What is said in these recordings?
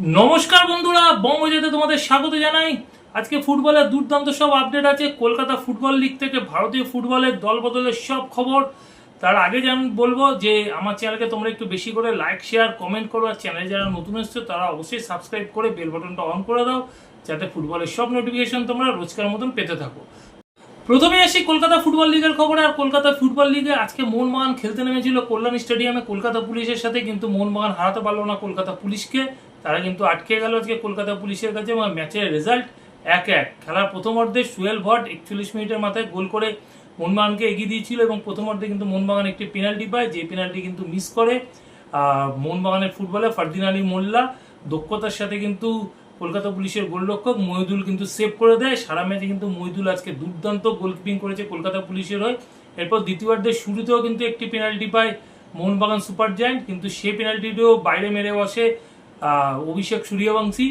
নমস্কার বন্ধুরা, বঙ্গজেতে তোমাদের স্বাগত জানাই। আজকে ফুটবলের দুর্দান্ত সব আপডেট আছে। কলকাতা ফুটবল লিগ থেকে ভারতীয় ফুটবলের দল বদলের সব খবর। তার আগে যেমন বলব যে, আমার চ্যানেলকে তোমরা একটু বেশি করে লাইক শেয়ার কমেন্ট করো। আর চ্যানেলে যারা নতুন এসছো, তারা অবশ্যই সাবস্ক্রাইব করে বেল বাটনটা অন করে দাও, যাতে ফুটবলের সব নোটিফিকেশন তোমরা রোজকার মতন পেতে থাকো। প্রথমে আসি কলকাতা ফুটবল লিগের খবর। আর কলকাতা ফুটবল লিগে আজকে মোহনবাগান খেলতে নেমেছিল কল্যাণ স্টেডিয়ামে। কলকাতা পুলিশের সাথে কিন্তু মোহনবাগান হারাতে পারল না কলকাতা পুলিশকে। তারা কিন্তু আটকে গেল আজকে কলকাতা পুলিশের কাছে এবং ম্যাচের রেজাল্ট এক এক। খেলার প্রথম অর্ধে সুয়েল ভট একচল্লিশ মিনিটের মাথায় গোল করে মোহনবাগানকে এগিয়ে দিয়েছিল এবং প্রথম অর্ধে কিন্তু মোহনবাগান একটি পেনাল্টি পায়, যে পেনাল্টি কিন্তু মিস করে। মোহনবাগানের ফুটবলে ফারদিন আলী মোল্লা, দক্ষতার সাথে কিন্তু কলকাতা পুলিশের গোলরক্ষক মহিদুল কিন্তু সেভ করে দেয়। সারা ম্যাচে কিন্তু মহিদুল আজকে দুর্দান্ত গোলকিপিং করেছে কলকাতা পুলিশের হয়ে। এরপর দ্বিতীয়ার্ধের শুরুতেও কিন্তু একটি পেনাল্টি পায় মোহনবাগান সুপার জায়ান্ট কিন্তু সে পেনাল্টিটিও বাইরে মেরে বসে। অভিষেক সূর্যবংশী।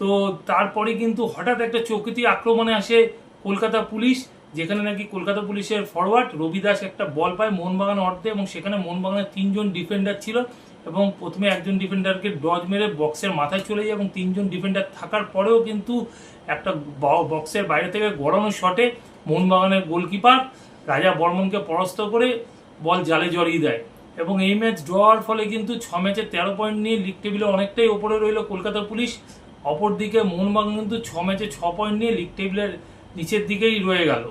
তো তারপরে কিন্তু হঠাৎ একটা চৌকিতি আক্রমণে আসে কলকাতা পুলিশ, যেখানে নাকি কলকাতা পুলিশের ফরওয়ার্ড রবি দাস একটা বল পায় মোহনবাগান অর্ধে এবং সেখানে মোহনবাগানের তিনজন ডিফেন্ডার ছিল এবং প্রথমে একজন ডিফেন্ডারকে ডজ মেরে বক্সের মাথায় চলে যায় এবং তিনজন ডিফেন্ডার থাকার পরেও কিন্তু একটা বক্সের বাইরে থেকে গড়ানো শটে মোহনবাগানের গোলকিপার রাজা বর্মনকে পরাস্ত করে বল জালে জড়িয়ে দেয়। এবং এই ম্যাচ ড্র হওয়ার ফলে কিন্তু ছ ম্যাচে তেরো পয়েন্ট নিয়ে লিগ টেবিলে অনেকটাই ওপরে রইল কলকাতা পুলিশ। অপরদিকে মোহনবাগান কিন্তু ছ ম্যাচে ছ পয়েন্ট নিয়ে লিগ টেবিলের নিচের দিকেই রয়ে গেল।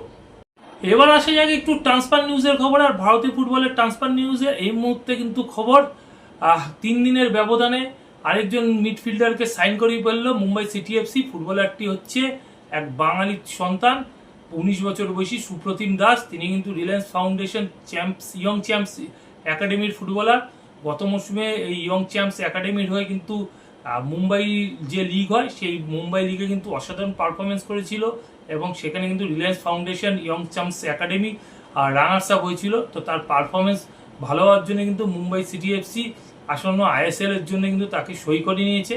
এবার আসা যাক একটু ট্রান্সফার নিউজের খবর আর ভারতীয় ফুটবলের ট্রান্সফার নিউজে এই মুহূর্তে কিন্তু খবর তিন দিনের ব্যবধানে আরেকজন মিডফিল্ডারকে সাইন করিয়ে ফেলল মুম্বাই সিটি এফসি ফুটবলারটি হচ্ছে এক বাঙালি সন্তান, উনিশ বছর বয়সী সুপ্রতিম দাস। তিনি কিন্তু Reliance Foundation champs young champs একাডেমির ফুটবলার। গত মৌসুমে এই ইয়ং চ্যাম্পস একাডেমির হয়ে কিন্তু মুম্বাই যে লিগ হয়, সেই মুম্বাই লিগে কিন্তু অসাধারণ পারফরমেন্স করেছিল এবং সেখানে কিন্তু Reliance Foundation young champs academy আর রানার্স আপ হয়েছিল। তো তার পারফরমেন্স ভালো হওয়ার জন্য কিন্তু মুম্বাই সিটি এফসি আসন্ন আইএসএল এর জন্য কিন্তু তাকে সই করে নিয়েছে।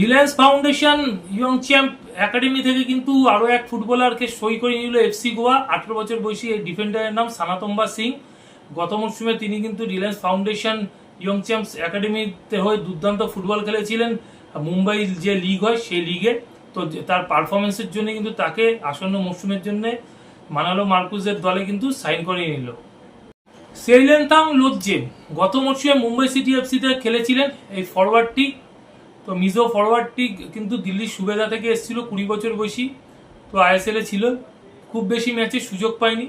Reliance Foundation young champ academy থেকে কিন্তু আরও এক ফুটবলারকে সই করে নিল এফসি গোয়া। আঠেরো বছর বয়সী এই ডিফেন্ডারের নাম সানাতম্বা সিং। গত মরশুমে তিনি কিন্তু রিলায়েন্স ফাউন্ডেশন ইয়ং চ্যাম্পস একাডেমিতে হয়ে দুর্দান্ত ফুটবল খেলেছিলেন। মুম্বাই যে লিগ হয়, সেই লিগে। তো তার পারফরমেন্সের জন্য কিন্তু তাকে আসন্ন মরশুমের জন্য মানালো মার্কুজের দলে কিন্তু সাইন করে নিল। সেইলেন্তাং লোকজেন গত মরশুমে মুম্বাই সিটি এফসিতে খেলেছিলেন এই ফরওয়ার্ডটি তো মিজো ফরওয়ার্ডটি কিন্তু দিল্লির সুবেদা থেকে এসেছিল, কুড়ি বছর বয়সী। তো আইএসএলে ছিল। খুব বেশি ম্যাচে সুযোগ পায়নি।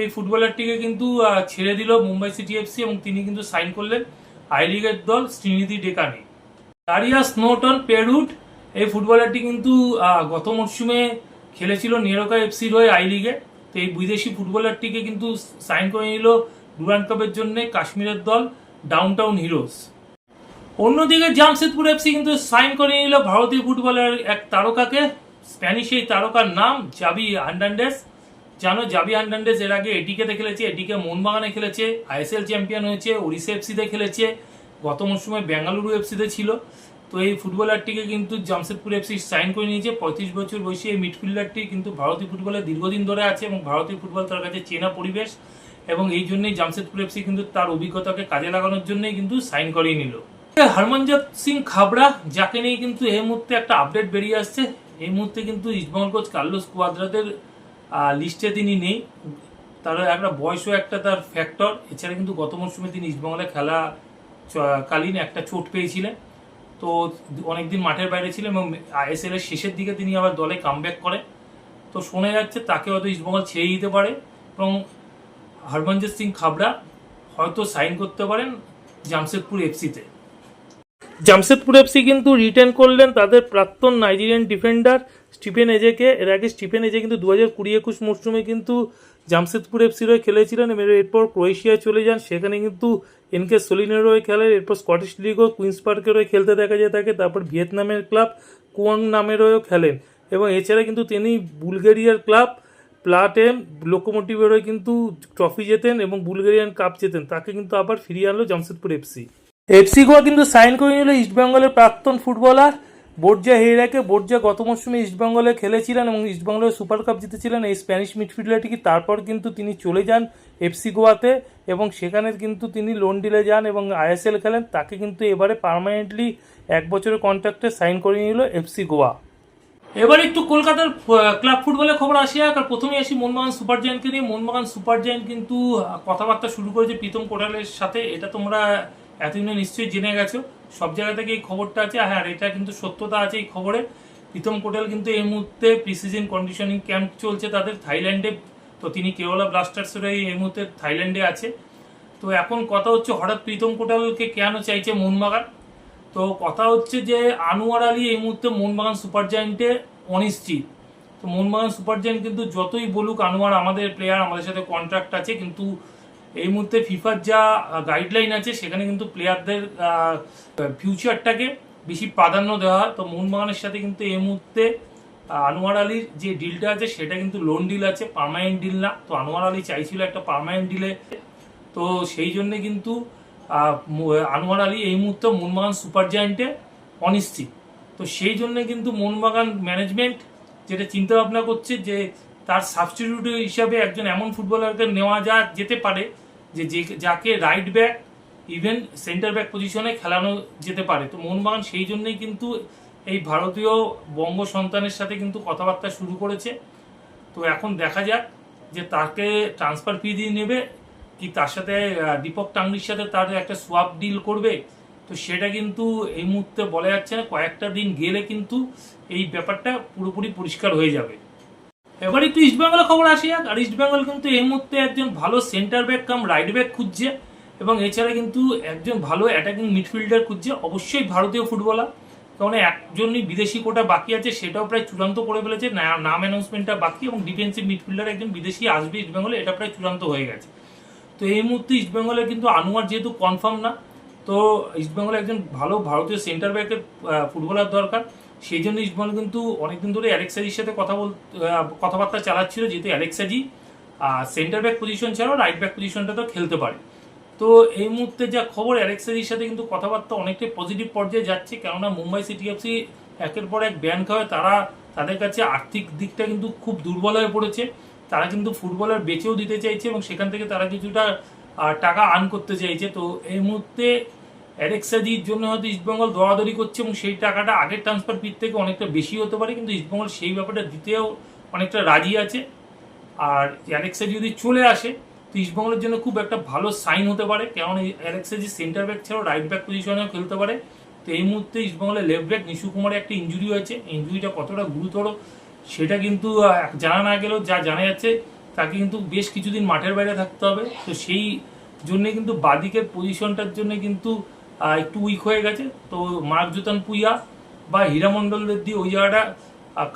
এই ফুটবলারটিকে কিন্তু ছেড়ে দিল মুম্বাই সিটি এফসি এবং তিনি কিন্তু সাইন করলেন আই লিগের দল শ্রীনিধি ডেকানে। দারিয়া স্নোটন পেরুট, এই ফুটবলারটি কিন্তু গত মরশুমে খেলেছিল নেরোকা এফসির হয়ে আই লিগে। তো এই বিদেশি ফুটবলারটিকে কিন্তু সাইন করে নিল ডুরান্ড কাপের জন্য কাশ্মীরের দল ডাউনটাউন হিরোজ। অন্যদিকে জামশেদপুর এফসি কিন্তু সাইন করে নিল ভারতীয় ফুটবলের এক তারকাকে, স্প্যানিশ এই তারকার নাম জাবি হান্ডান্ডেস জানো, জাবি হান্ডান্ডেস এর আগে এটিকেতে খেলেছে এটিকে মোহনবাগানে খেলেছে, আইএসএল চ্যাম্পিয়ন হয়েছে, ওড়িশা এফসিতে খেলেছে, গত মরশুমে বেঙ্গালুরু এফসিতে ছিল। তো এই ফুটবলারটিকে কিন্তু জামশেদপুর এফসি সাইন করে নিয়েছে। পঁয়ত্রিশ বছর বয়সী এই মিডফিল্ডারটি কিন্তু ভারতীয় ফুটবলে দীর্ঘদিন ধরে আছে এবং ভারতীয় ফুটবল তার কাছে চেনা পরিবেশ এবং এই জন্যই জামশেদপুর এফসি কিন্তু তার অভিজ্ঞতাকে কাজে লাগানোর জন্যই কিন্তু সাইন করিয়ে নিল। হরমনজত সিং খাবড়া, যাকে নিয়ে কিন্তু এই মুহূর্তে একটা আপডেট বেরিয়ে আসছে। এই মুহূর্তে কিন্তু ইস্টবেঙ্গল কোচ কার্লোস কুয়াদ্রাদের লিস্টে তিনি নেই। তার একটা বয়সও একটা তার ফ্যাক্টর এছাড়া কিন্তু গত মরশুমে তিনি ইস্টবেঙ্গলে খেলা কালীন একটা চোট পেয়েছিলেন। তো অনেকদিন মাঠের বাইরে ছিলেন এবং আইএসএল এর শেষের দিকে তিনি আবার দলে কামব্যাক করে তো শোনা যাচ্ছে তাকে হয়তো ইস্টবেঙ্গল ছেড়ে দিতে পারে এবং হরমনজিৎ সিং খাবড়া হয়তো সাইন করতে পারেন জামশেদপুর এফসিতে জামশেদপুর এফসি কিন্তু রিটার্ন করলেন তাদের প্রাক্তন নাইজেরিয়ান ডিফেন্ডার স্টিফেন এজেকে। এর আগে স্টিফেন এজে কিন্তু দু হাজার কুড়ি একুশ মরশুমে কিন্তু জামশেদপুর এফসির হয়ে খেলেছিলেন। এবং এরপর ক্রোয়েশিয়ায় চলে যান। সেখানে কিন্তু এনকে সোলিনের হয়ে খেলেন এরপর স্কটিশ লিগ ও কুইন্স পার্কের হয়ে খেলতে দেখা যায় তাকে। তারপর ভিয়েতনামের ক্লাব কুয়াং নামের হয়েও খেলেন। এবং এছাড়া কিন্তু তিনি বুলগেরিয়ার ক্লাব প্লাটেম লোকোমোটিভের হয়ে কিন্তু ট্রফি জেতেন এবং বুলগেরিয়ান কাপ জেতেন। তাকে কিন্তু আবার ফিরিয়ে আনলো জামশেদপুর এফসি এফসি গোয়া কিন্তু সাইন করে নিল ইস্টবেঙ্গলের প্রাক্তন ফুটবলার বোর্জা হেরাকে বোর্জা গত মরশুমে ইস্টবেঙ্গলে খেলেছিলেন এবং ইস্টবেঙ্গলের সুপার কাপ জিতেছিলেন এই স্প্যানিশ মিডফিল্ডারটি কি তারপর কিন্তু তিনি চলে যান এফসি গোয়াতে এবং সেখানে কিন্তু তিনি লোন ডিলে যান এবং আইএসএল খেলেন। তাকে কিন্তু এবারে পার্মানেন্টলি এক বছরের কন্ট্রাক্টে সাইন করে নিল এফসি গোয়া। এবার একটু কলকাতার ক্লাব ফুটবলের খবর আসি আর প্রথমে আসি মোহনবাগান সুপার জায়েন্টকে নিয়ে। মোহনবাগান সুপার জায়েন্ট কিন্তু কথাবার্তা শুরু করেছে প্রীতম কোটালের সাথে। এটা তোমরা এতদিনে নিশ্চয়ই জেনে গেছো। সব জায়গা থেকে এই খবরটা আছে। হ্যাঁ আর এটা কিন্তু সত্যতা আছে এই খবরে। প্রীতম কোটাল কিন্তু এই মুহূর্তে প্রিসিজন কন্ডিশনিং ক্যাম্প চলছে তাদের থাইল্যান্ডে। তো তিনি কেওলা ব্লাস্টার্সের এই মুহূর্তে থাইল্যান্ডে আছে। তো এখন কথা হচ্ছে, হঠাৎ প্রীতম কোটালকে কেন চাইছে মোহনবাগান? তো কথা হচ্ছে যে, আনোয়ার আলী এই মুহূর্তে মোহনবাগান সুপার জায়েন্টে অনিশ্চিত। তো মোহনবাগান সুপার জায়েন্ট কিন্তু যতই বলুক, আনোয়ার আমাদের প্লেয়ার আমাদের সাথে কন্ট্রাক্ট আছে। কিন্তু এই মুহূর্তে ফিফার যা গাইডলাইন আছে, সেখানে কিন্তু প্লেয়ারদের ফিউচারটাকে বেশি প্রাধান্য দেওয়া হয়। তো মোহনবাগানের সাথে কিন্তু এই মুহূর্তে আনোয়ার আলীর যে ডিলটা আছে, সেটা কিন্তু লোন ডিল আছে পার্মানেন্ট ডিল না। তো আনোয়ার আলী চাইছিল একটা পার্মানেন্ট ডিলে তো সেই জন্য কিন্তু আনোয়ার আলী এই মুহূর্তে মোহনবাগান সুপার জায়ান্টে অনিশ্চিত। তো সেই জন্যে কিন্তু মোহনবাগান ম্যানেজমেন্ট যেটা চিন্তা ভাবনা করছে যে, তার সাবস্টিটিউট হিসাবে একজন এমন ফুটবলারকে নেওয়া যা, যেতে পারে। যে যে- যাকে right back even centre back পজিশনে খেলানো যেতে পারে। তো মোহনবাগান সেই জন্যই কিন্তু এই ভারতীয় বঙ্গ সন্তানের সাথে কিন্তু কথাবার্তা শুরু করেছে। তো এখন দেখা যাক যে তাকে ট্রান্সফার ফি দিয়ে নেবে কি তার সাথে দীপক টাংরির সাথে তার একটা সোয়াপ ডিল করবে। তো সেটা কিন্তু এই মুহূর্তে বলা যাচ্ছে না, কয়েকটা দিন গেলে কিন্তু এই ব্যাপারটা পুরোপুরি পরিষ্কার হয়ে যাবে। এবার একটু ইস্টবেঙ্গলের খবর আসি আর। ইস্টবেঙ্গল কিন্তু এই মুহূর্তে একজন ভালো centre back cum right back খুঁজছে এবং এছাড়া কিন্তু একজন ভালো অ্যাটাকিং মিডফিল্ডার খুঁজছে, অবশ্যই ভারতীয় ফুটবলার কারণ একজনই বিদেশি কোটা বাকি আছে, সেটাও প্রায় চূড়ান্ত করে ফেলেছে। নাম অ্যানাউন্সমেন্টটা বাকি এবং ডিফেন্সিভ মিডফিল্ডার একজন বিদেশি আসবে ইস্টবেঙ্গলে এটা প্রায় চূড়ান্ত হয়ে গেছে। তো এই মুহূর্তে ইস্টবেঙ্গলে কিন্তু আনোয়ার যেহেতু কনফার্ম না, তো ইস্টবেঙ্গলে একজন ভালো ভারতীয় সেন্টার ব্যাকের ফুটবলার দরকার। সেই জন্য ইস্টবেঙ্গল কিন্তু অনেকদিন ধরে অ্যালেক্সাজির সাথে কথা বল কথাবার্তা চালাচ্ছিল, যেহেতু অ্যালেক্সাজি সেন্টার ব্যাক পজিশন ছাড়াও রাইট ব্যাক পজিশনটা তো খেলতে পারে। তো এই মুহূর্তে যা খবর অ্যালেক্সাজির সাথে কিন্তু কথাবার্তা অনেকটাই পজিটিভ পর্যায়ে যাচ্ছে, কেননা মুম্বাই সিটি এফসি একের পর এক ব্যান খাওয়ায়, তারা তাদের কাছে আর্থিক দিকটা কিন্তু খুব দুর্বল হয়ে পড়েছে। তারা কিন্তু ফুটবলার বেচেও দিতে চাইছে এবং সেখান থেকে তারা কিছুটা টাকা আর্ন করতে চাইছে। তো এই মুহূর্তে অ্যালেক্সাজির জন্য হয়তো ইস্টবেঙ্গল দৌড়াদৌড়ি করছে এবং সেই টাকাটা আগের ট্রান্সফার ফির থেকে অনেকটা বেশি হতে পারে, কিন্তু ইস্টবেঙ্গল সেই ব্যাপারটা দিতেও অনেকটা রাজি আছে। আর অ্যালেক্সা যদি চলে আসে, তো ইস্টবেঙ্গলের জন্য খুব একটা ভালো সাইন হতে পারে কারণ এই অ্যালেক্সা সেন্টার ব্যাক ছাড়াও রাইট ব্যাক পজিশনেও খেলতে পারে। তো এই মুহূর্তে ইস্টবেঙ্গলের লেফট ব্যাক নিশু কুমারের একটা ইঞ্জুরি হয়েছে। ইঞ্জুরিটা কতটা গুরুতর, সেটা কিন্তু জানা না গেলেও যা জানা যাচ্ছে, তাকে কিন্তু বেশ কিছুদিন মাঠের বাইরে থাকতে হবে। তো সেই জন্যে কিন্তু বাদিকের পজিশনটার জন্য কিন্তু একটু উইক হয়ে গেছে। তো মার্ক জুতান পুইয়া বা হীরামণ্ডলদের দিয়ে ওই জায়গাটা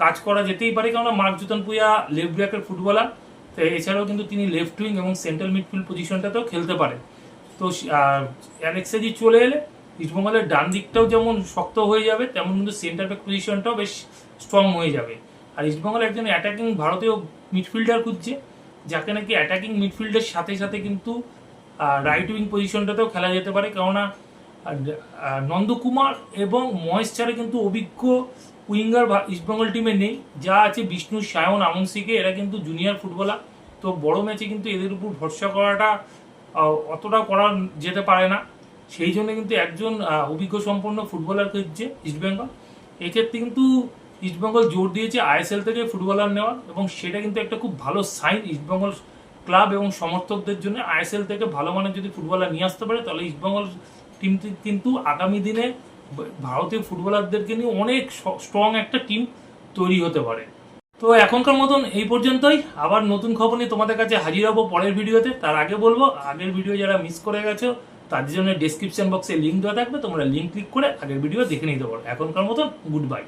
কাজ করা যেতেই পারে। কেননা মার্ক জুতান পুইয়া লেফট ব্যাকের ফুটবলার তো এছাড়াও কিন্তু তিনি লেফট উইং এবং সেন্ট্রাল মিডফিল্ড পজিশনটাতেও খেলতে পারে। তো অ্যালেক্সাজি চলে এলে ইস্টবেঙ্গলের ডান দিকটাও যেমন শক্ত হয়ে যাবে, তেমন কিন্তু সেন্টার ব্যাক পজিশনটাও বেশ স্ট্রং হয়ে যাবে। আর ইস্টবেঙ্গল একজন অ্যাটাকিং ভারতীয় মিডফিল্ডার খুঁজছে, যাকে নাকি অ্যাটাকিং মিডফিল্ডের সাথে সাথে কিন্তু রাইট উইং পজিশনটাতেও খেলা যেতে পারে। কেননা নন্দকুমার এবং মহেশ ছাড়া কিন্তু অভিজ্ঞ উইঙ্গার ইস্টবেঙ্গল টিমে নেই। যা আছে বিষ্ণু, সায়ন আমনসিকে এরা কিন্তু জুনিয়র ফুটবলার তো বড় ম্যাচে কিন্তু এদের উপর ভরসা করাটা অতটা করা যেতে পারে না। সেই জন্য কিন্তু একজন অভিজ্ঞ সম্পন্ন ফুটবলার খুঁজছে ইস্টবেঙ্গল এক্ষেত্রে কিন্তু ইস্টবেঙ্গল জোর দিয়েছে আইএসএল থেকে ফুটবলার নেওয়া এবং সেটা কিন্তু একটা খুব ভালো সাইন ইস্টবেঙ্গল ক্লাব এবং সমর্থকদের জন্য। আইএসএল থেকে ভালো মানের যদি ফুটবলার নিয়ে আসতে পারে, তাহলে ইস্টবেঙ্গল টিম কিন্তু আগামী দিনে ভারতীয় ফুটবলারদেরকে নিয়ে অনেক স্ট্রং একটা টিম তৈরি হতে পারে। তো এখনকার মতন এই পর্যন্তই। আবার নতুন খবর নিয়ে তোমাদের কাছে হাজির হব পরের ভিডিওতে। তার আগে বলব, আগের ভিডিও যারা মিস করে গেছো তাদের জন্য ডিসক্রিপশন বক্সে লিঙ্ক দেওয়া থাকবে। তোমরা লিঙ্ক ক্লিক করে আগের ভিডিও দেখে নিতে পারো। এখনকার মতন গুড বাই